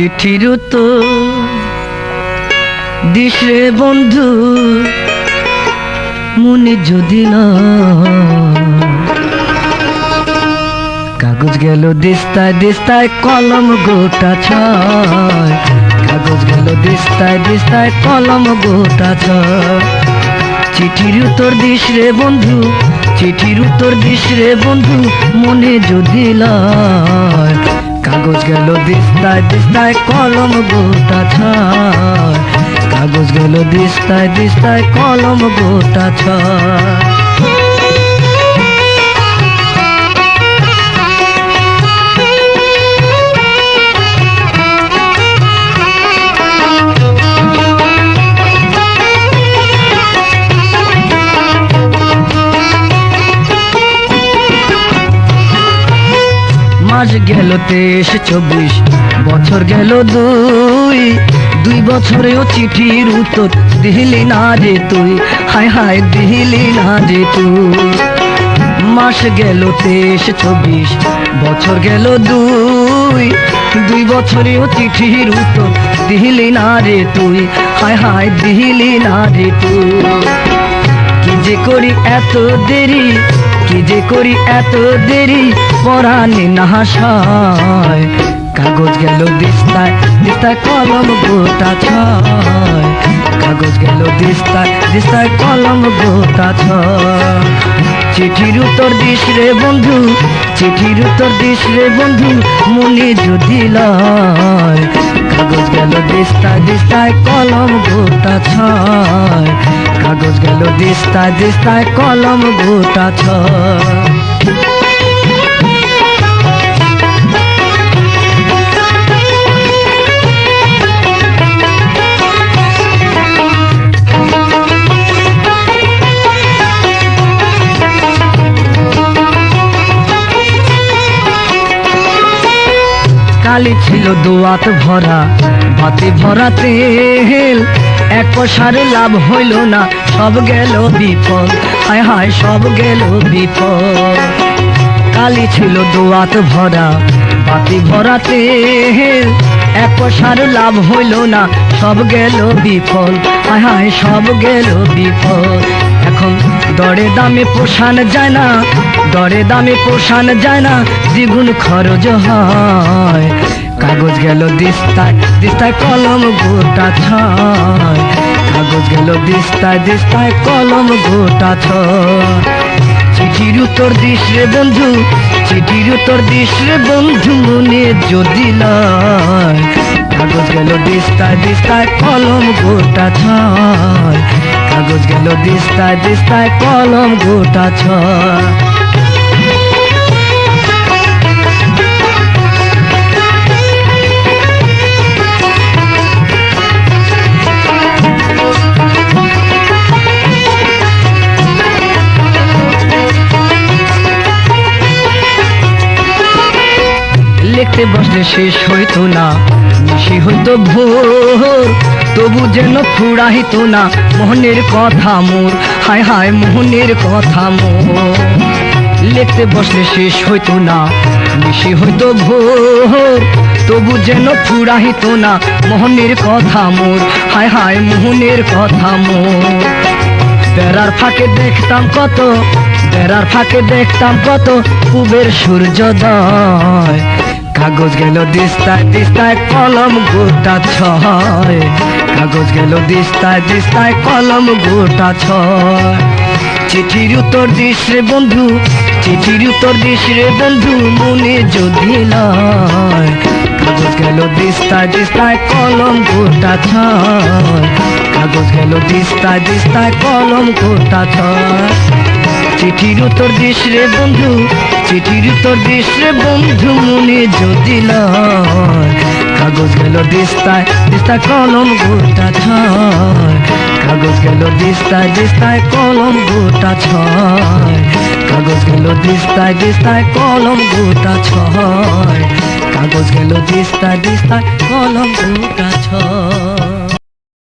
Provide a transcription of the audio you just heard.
চিঠির তো রে বন্ধু, মনে যদি না কাগজ গেল দিস্তায় দিস্তায়, কলম গোটা ছয়। কাগজ গেল দিস্তায় দিস্তায়, কলম গোটা ছয়। চিঠির উত্তর দিস রে বন্ধু, চিঠির উত্তর দিস রে বন্ধু, মনে যদি লয় কাগজ গেল দিস্তায় দিস্তায় কলম গোটা ছয় কাগজ গেল দিস্তায় দিস্তায় কলম গোটা ছয় মাস গেল তেইশ চব্বিশ, বছর গেল দুই। দুই বছরেও চিঠির উত্তর দিলি না যে তুই। হায় হায় দিলি না যে তুই। মাস গেল তেইশ চব্বিশ, বছর গেল দুই। দুই বছরেও চিঠির উত্তর দিলি না রে তুই। হায় হায় দিলি না রে তুই। কি যে করি এত দেরি কি যে করি এত দেরি? পরাণে নাহাশয় কাগজ গেল দিস্তায় দিস্তায় কলম গোটা ছয়। কাগজ গেল দিস্তায় দিস্তায় কলম গোটা ছয়। চিঠির উত্তর দিস রে বন্ধু, চিঠির উত্তর দিস রে বন্ধু, মনে যদি লয়। কাগজ গেল দিস্তায় দিস্তায় কলম গোটা ছয়। কাগজ গেল দিস্তায় দিস্তায় কলম গোটা ছয় কালি ছিল দোয়াত ভরা বাতি ভরা তেল। এক পয়সার লাভ হইল না, সব গেল বিপদ। হায় হায়, সব গেল বিপদ। কালি ছিল দোয়াত ভরা, বাতি ভরাতে এক পয়সার লাভ হইল না, সব গেল বিফল হায় হায়, সব গেল বিফল এখন দরে দামে পোষান যায় না, দরে দামে পোষান যায় না, দ্বিগুণ খরচ হয়। কাগজ গেল দিস্তায় দিস্তায় কলম গোটা ছয়। কাগজ গেল দিস্তায় দিস্তায় কলম গোটা ছয়। চিঠির উত্তর দিস রে বন্ধু, চিঠির উত্তর দিস রে বন্ধু, মনে যদি লয়। কাগজ গেল দিস্তায় দিস্তায় কলম গোটা ছয়। কাগজ গেল দিস্তায় দিস্তায় কলম গোটা ছয়। লিখতে বসলে শেষ হইতো না। মিশি হইতো ভোর, তবু যেন ফুরাইতো না। মোহনের কথা মোর, হায় হায় মোহনের কথা মোর। লিখতে বসলে শেষ হইতো না। মিশি হইতো ভোর, তবু যেন ফুরাইতো না। মোহনের কথা মোর, হায় হায় মোহনের কথা মোর। বেড়ার ফাঁকে দেখতাম কত, বেড়ার ফাঁকে দেখতাম কত কুবের সূর্যোদয়। কাগজ গেল দিস্তায় দিস্তায় কলম গোটা ছয়। কাগজ গেল দিস্তায় দিস্তায় কলম গোটা ছয়। চিঠির উত্তর দিস রে বন্ধু, চিঠির উত্তর দিস রে বন্ধু, মনে যদি লয়। কাগজ গেল দিস্তায় দিস্তায় কলম গোটা ছয়। কাগজ গেল দিস্তায় দিস্তায় কলম গোটা ছয়। চিঠির উত্তর দিস রে বন্ধু, চিঠির উত্তর দিস রে বন্ধু, মনে যদি কাগজ গেল দিস্তায় দিস্তায় কলম গোটা ছয়, কাগজ গেল দিস্তায় দিস্তায় কলম গোটা ছয়, কাগজ গেল দিস্তায় দিস্তায় কলম গোটা ছয়, কাগজ গেল দিস্তায় দিস্তায় কলম গোটা ছয়।